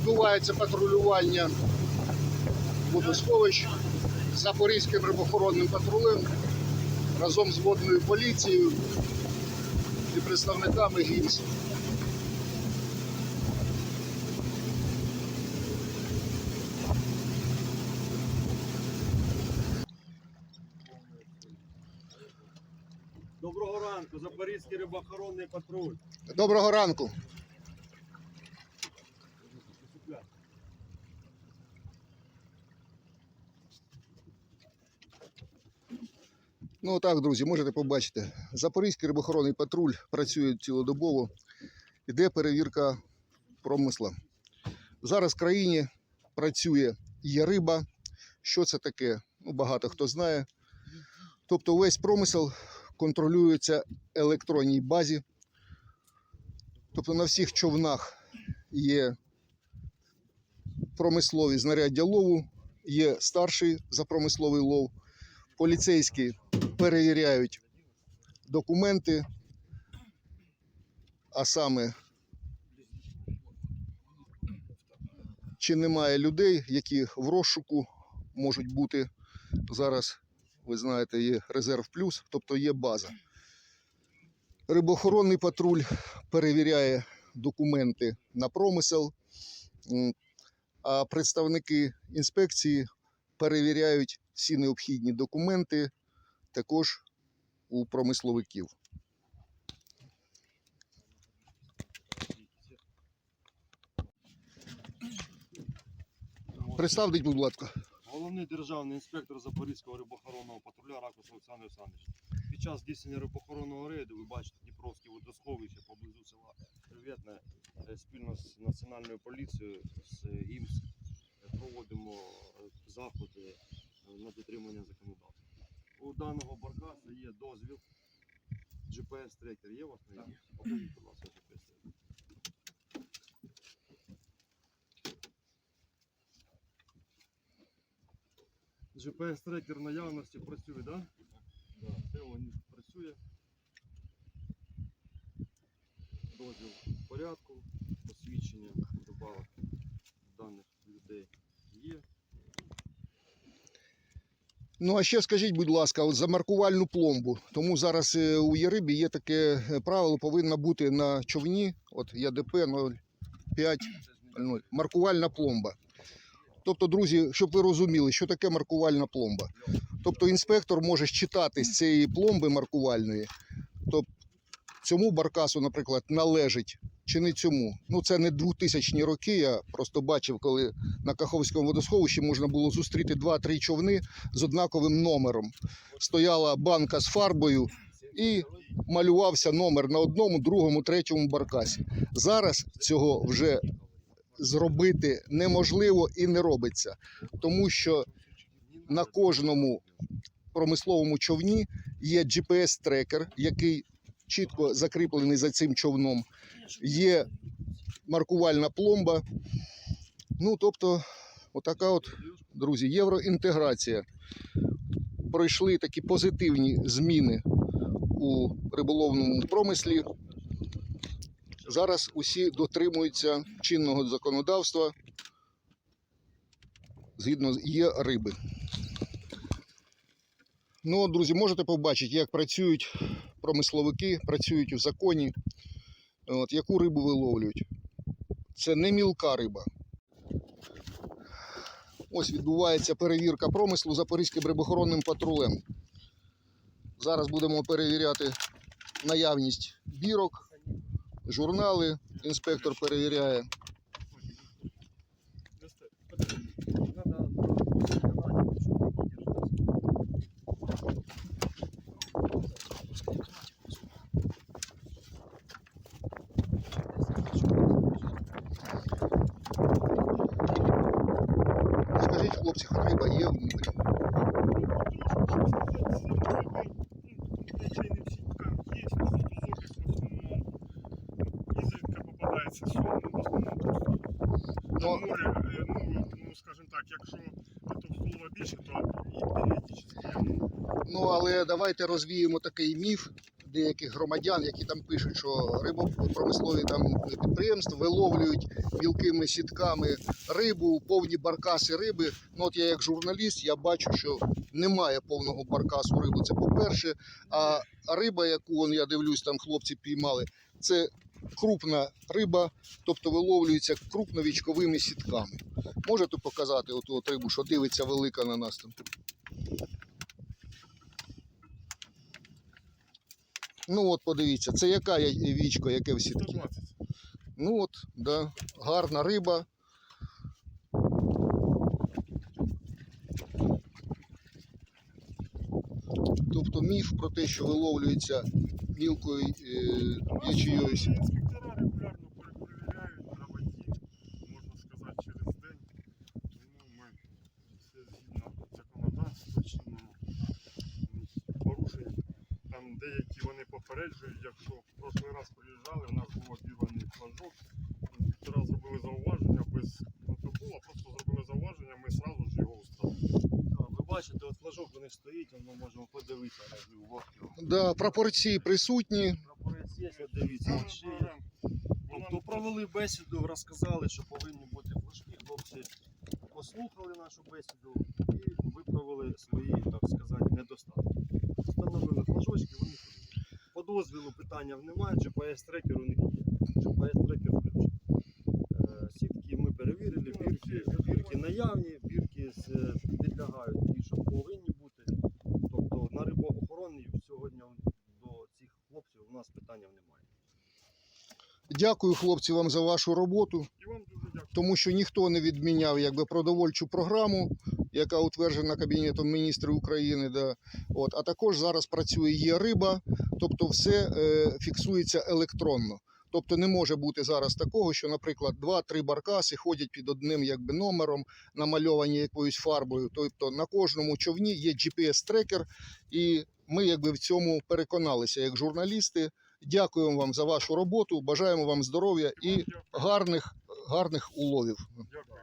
відбувається патрулювання водосховищ Запорізьким рибохоронним патрулем разом з водною поліцією і представниками ГІМС. Доброго ранку, Запорізький рибоохоронний патруль. Доброго ранку. Ну так, друзі, можете побачити. Запорізький рибохоронний патруль працює цілодобово. Іде перевірка промисла. Зараз в країні працює є риба. Що це таке? Ну, багато хто знає. Тобто весь промисел контролюється електронній базі. Тобто на всіх човнах є промислові знаряддя лову, є старший за промисловий лов. Поліцейські перевіряють документи, а саме чи немає людей, які в розшуку можуть бути зараз. Ви знаєте, є резерв плюс, тобто є база. Рибоохоронний патруль перевіряє документи на промисел, а представники інспекції перевіряють всі необхідні документи також у промисловиків. Представтесь, будь ласка. Головний державний інспектор Запорізького рибоохоронного патруля Ракус Олександр Олександрович. Під час здійснення рибоохоронного рейду ви бачите Дніпровське водосховище поблизу села Привітне е, спільно з Національною поліцією з ІМС проводимо е, заходи е, на дотримання законодавства. У даного баркаса є дозвіл. GPS-трекер є у вас на Покажіть, будь ласка, GPS-трекер. GPS-трекер наявності працює, так? Да? Да, це він працює. Дозвіл в порядку, посвідчення добавок даних людей є. Ну а ще скажіть, будь ласка, от за маркувальну пломбу. Тому зараз е, у Єрибі є таке е, правило, повинно бути на човні, от ЯДП 0500, маркувальна пломба. Тобто, друзі, щоб ви розуміли, що таке маркувальна пломба. Тобто інспектор може читати з цієї пломби маркувальної, тобто цьому баркасу, наприклад, належить чи не цьому. Ну це не 2000 роки. Я просто бачив, коли на Каховському водосховищі можна було зустріти 2-3 човни з однаковим номером. Стояла банка з фарбою і малювався номер на одному, другому, третьому баркасі. Зараз цього вже зробити неможливо і не робиться, тому що на кожному промисловому човні є GPS-трекер, який чітко закріплений за цим човном. Є маркувальна пломба. Ну, тобто, отака от, друзі, євроінтеграція. Пройшли такі позитивні зміни у риболовному промислі. Зараз усі дотримуються чинного законодавства згідно з- є риби. Ну, друзі, можете побачити, як працюють промисловики, працюють у законі. От, яку рибу виловлюють. Це не мілка риба. Ось відбувається перевірка промислу Запорізьким рибохоронним патрулем. Зараз будемо перевіряти наявність бірок, журнали. Інспектор перевіряє. Скажіть, хлопці, хоч риба є в Дніпрі? Изредка попадається сон, ну, в основному просто на Ну, море, е, ну, ну, скажімо так, якщо товстолова більше, то і періодично. Ну, але давайте розвіємо такий міф, деяких громадян, які там пишуть, що рибопромислові там підприємства виловлюють мілкими сітками рибу, повні баркаси риби. Ну от я як журналіст, я бачу, що немає повного баркасу риби. Це по-перше. А риба, яку он, я дивлюсь, там хлопці піймали, це крупна риба, тобто виловлюється крупновічковими сітками. Можете показати оту от рибу, що дивиться велика на нас там? Ну от подивіться, це яка вічко, яке в сітки? 120. Ну от, да, гарна риба. Тобто міф про те, що виловлюється мілкою е, ячею сіткою. Інспектора регулярно перепровіряють на воді, можна сказати, через день. Тому ми все згідно законодавства чинного порушень. Там деякі вони попереджують, якщо в прошлий раз приїжджали, у нас був обірваний флажок. Інспектора зробили зауваження без протокола, просто зробили зауваження, ми одразу ж його устранили. А, Ви бачите, от флажок у них стоїть, ми можемо подивитися на. Да, пропорції присутні. Прапорець є, дивіться, ще є. Тобто провели бесіду, розказали, що повинні бути флажки. Хлопці послухали нашу бесіду і виправили свої, так сказати, недостатки. Встановили флажочки, вони ходять. По дозвілу питання немає, GPS-трекер у них є. GPS-трекер включений. Е, Сітки ми перевірили, бірки, бірки наявні, бірки е, підлягають ті, що повинні бути. Тобто на рибоохороні сьогодні до цих хлопців у нас питання немає. Дякую, хлопці, вам за вашу роботу, І вам дуже дякую. тому що ніхто не відміняв якби продовольчу програму, яка утверджена Кабінетом міністрів України. Да. От, а також зараз працює є риба, тобто все е, фіксується електронно. Тобто не може бути зараз такого, що, наприклад, два-три баркаси ходять під одним якби номером, намальовані якоюсь фарбою. Тобто на кожному човні є GPS-трекер, і ми якби в цьому переконалися як журналісти. Дякуємо вам за вашу роботу. Бажаємо вам здоров'я І гарних, гарних уловів. Дякую.